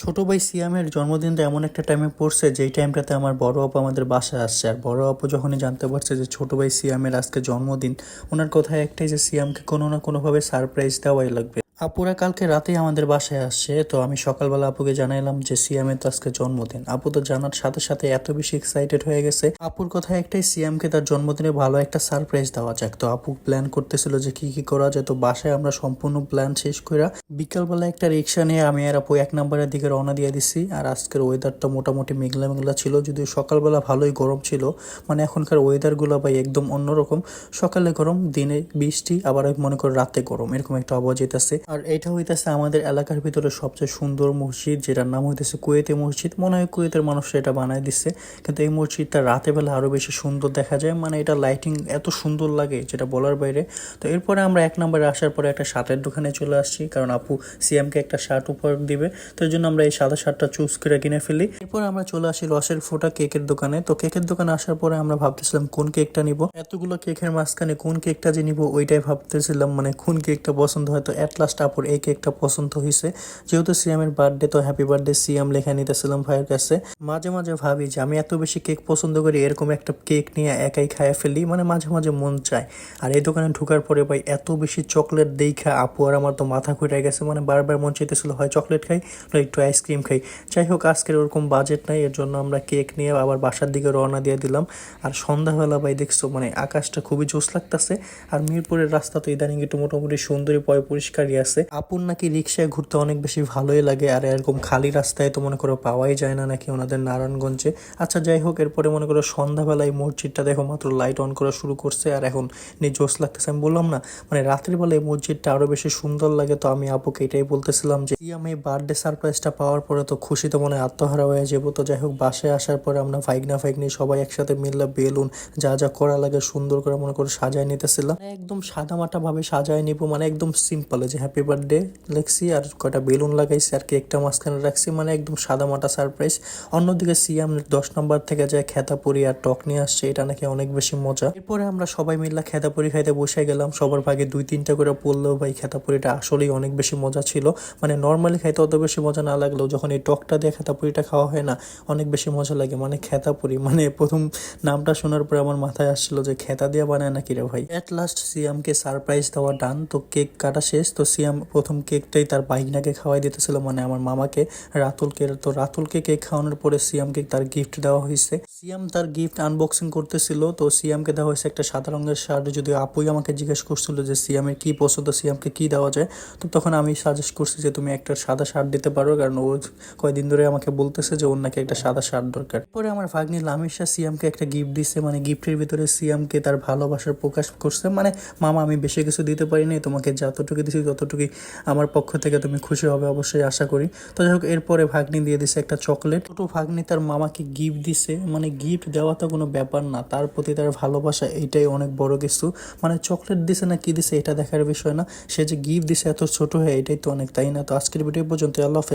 ছোট ভাই সিয়ামের জন্মদিনটা এমন একটা টাইমে পড়ছে, যেই টাইমটাতে আমার বড় আপু আমাদের বাসায় আসছে। আর বড় আপু যখনই জানতে পারছে যে ছোটো ভাই সিয়ামের আজকে জন্মদিন, ওনার কথায় একটাই যে, সিয়ামকে কোনো না কোনোভাবে সারপ্রাইজ দেওয়াই লাগবে। আপুরা কালকে রাতেই আমাদের বাসায় আসছে, তো আমি সকালবেলা আপুকে জানাইলাম যে সিয়ামের তো আজকে জন্মদিন। আপু তো জানার সাথে সাথে এত বেশি এক্সাইটেড হয়ে গেছে। আপুর কথা একটাই, সিয়ামকে তার জন্মদিনে ভালো একটা সারপ্রাইজ দেওয়া যাক। তো আপু প্ল্যান করতেছিল যে কি কি করা যায়, তো বাসায় আমরা সম্পূর্ণ প্ল্যান শেষ করে বিকালবেলা একটা রিক্সা নিয়ে আমি আর আপু এক নম্বরের দিকে রওনা দিয়ে দিছি। আর আজকের ওয়েদারটা মোটামুটি মেঘলা মেঘলা ছিল, যদিও সকালবেলা ভালোই গরম ছিল। মানে এখনকার ওয়েদারগুলো ভাই একদম অন্যরকম। সকালে গরম, দিনে বৃষ্টি, আবার মনে করো রাতে গরম, এরকম একটা আবহাওয়া যেতেছে। আর এটা হইতেছে আমাদের এলাকার ভিতরে সবচেয়ে সুন্দর মসজিদ, যেটার নাম হইতেছে কুয়েতে মসজিদ। মনে হয় কুয়েতের মানুষরা এটা বানায় দিচ্ছে কিন্তু এই মসজিদটা রাতে বেলা আরও বেশি সুন্দর দেখা যায়। মানে এটা লাইটিং এত সুন্দর লাগে, যেটা বলার বাইরে। তো এরপরে আমরা এক নম্বরে আসার পরে একটা শার্টের দোকানে চলে আসছি, কারণ আপু সিএমকে একটা শার্ট উপহার দিবে। তো এই জন্য আমরা এই সাদা শার্টটা চুজ করে কিনে ফেলি। এরপর আমরা চলে আসি রসের ফোটা কেকের দোকানে। তো কেকের দোকানে আসার পরে আমরা ভাবতেছিলাম কোন কেকটা নিব? এতগুলো কেকের মাঝখানে কোন কেকটা যে নিব, ওইটাই ভাবতেছিলাম। মানে কোন কেকটা পছন্দ হয়, তো অ্যাট লাস্ট আপুর এই কেকটা পছন্দ হয়েছে যেহেতু সিয়ামের বার্থডে তো হ্যাপি বার্থডে সিয়াম লেখা নিতেছিলাম ভাইয়ের কাছে। মাঝে মাঝে ভাবি যে আমি এত বেশি কেক পছন্দ করি, এরকম একটা কেক নিয়ে একাই খাইয়া ফেলি মানে মাঝে মাঝে মন চায়। আর এই দোকানে ঢুকার পরে ভাই এত বেশি চকলেট দেখা আপু আর আমার তো মাথা ঘুরে গেছে মানে বারবার মন চাইতেছিল, হয় চকলেট খাই নয় একটু আইসক্রিম খাই? যাই হোক, আজকের ওরকম বাজেট নাই, এর জন্য আমরা কেক নিয়ে আবার বাসার দিকে রওনা দিয়ে দিলাম। আর সন্ধ্যাবেলা ভাই দেখছ মানে আকাশটা খুবই জোস লাগতেছে, আর মিরপুরের রাস্তা তো ইদানিং একটু মোটামুটি সুন্দরী, পয় পরিষ্কারই আছে। আপুর নাকি রিক্সায় ঘুরতে অনেক বেশি ভালোই লাগে, আর এরকম খালি রাস্তায় তো মনে করো পাওয়াই যায় না নাকি ওনাদের নারায়ণগঞ্জে। আচ্ছা যাই হোক, এরপরে মনে করো সন্ধ্যাবেলায় মসজিদটা দেখো, মাত্র লাইট অন করা শুরু করছে, আর এখন নিয়ে জোস লাগতেছে। আমি বললাম না মানে রাত্রির বেলা এই মসজিদটা আরও বেশি সুন্দর লাগে তো আমি আপুকে এটাই বলতেছিলাম যে আমি এই বার্থডে সারপ্রাইজটা পাওয়ার পরে তো খুশিতে মনে হয় আত্মহারা হয়ে যাব। তো যাই হোক বাসায় আসার পরে আমরা ফাইগনা ফাইগনি সবাই একসাথে মিললে বেলুন যা যা করা লাগে সুন্দর করে মনে করে সাজায় নিতেছিলাম। মানে একদম সাদামাটা ভাবে সাজায় নিব মানে একদম সিম্পল যে হ্যাপি বার্থডে লেখছি আর কয়টা বেলুন লাগাইছি আর কেকটা মাঝখানে রাখছি মানে একদম সাদামাটা সারপ্রাইজ অন্যদিকে সিয়াম দশ নম্বর থেকে যায় খেতাপুরি আর টক নিয়ে আসছে, এটা নাকি অনেক বেশি মজা। এরপরে আমরা সবাই মিলে খেতাপুরি খাইতে বসে গেলাম। সবার ভাগে দুই তিনটা করে পড়লেও ভাই খেতাপুরিটা আসলেই অনেক বেশি মজা ছিল। মানে নর্মালি খাইতে অত বেশি মজা না লাগলেও যখন এই টকটা দিয়ে খেতাপুরিটা খাওয়া হয় না, অনেক বেশি মজা লাগে। মানে খেতাপুরি মানে প্রথম নামটা শোনার পরে আমার মাথায় আসছিল যে খেতা দিয়ে বানায় নাকি রে ভাই? এট লাস্ট সিয়ামকে সারপ্রাইজ দেওয়া ডান তো কেক কাটা শেষ, তো সিয়াম প্রথম কেকটাই তার বাইকনাকে খাওয়াই দিতেছিল মানে আমার মামাকে, রাতুলকে। তো রাতুলকে কেক খাওয়ানোর পরে সিয়ামকে তার গিফট দেওয়া হয়েছে। সিয়াম তার গিফট আনবক্সিং করতেছিল, তো সিয়ামকে দেওয়া হয়েছে একটা সাদা রঙের শার্ট যদিও আপুই আমাকে জিজ্ঞেস করছিল যে সিয়ামের কি পছন্দ, সিয়ামকে কি দেওয়া যায়, তো তখন আমি সাজেস্ট করছি যে তুমি একটা সাদা শার্ট দিতে পারো, কারণ ও কয়দিন ধরে আমাকে বলতেছে যে ওর নাকি একটা সাদা শার্ট দরকার। পরে আমার ভাগ্নি লামিশা সিয়ামকে একটা গিফট দিছে মানে গিফটের ভিতরে সিয়ামকে তার ভালোবাসার প্রকাশ করছে। মানে মামা, আমি বেশি কিছু দিতে পারিনি, তোমাকে যতটুকু দিছি ততটুকুই আমার পক্ষ থেকে তুমি খুশি হবে অবশ্যই আশা করি। তো যাই হোক, এরপরে ভাগ্নি দিয়ে দিছে একটা চকলেট। ছোটো ভাগ্নি তার মামাকে গিফট দিছে। মানে গিফট দেওয়া তো কোনো ব্যাপার না, তার প্রতি তার ভালোবাসা এইটাই অনেক বড় কিছু। মানে চকলেট দিছে না কি দিছে এটা দেখার বিষয় না। সে যে গিফট দিছে এত ছোট হয়ে এটাই তো অনেক, তাই না? তো আজকের ভিডিও পর্যন্ত আল্লাহ।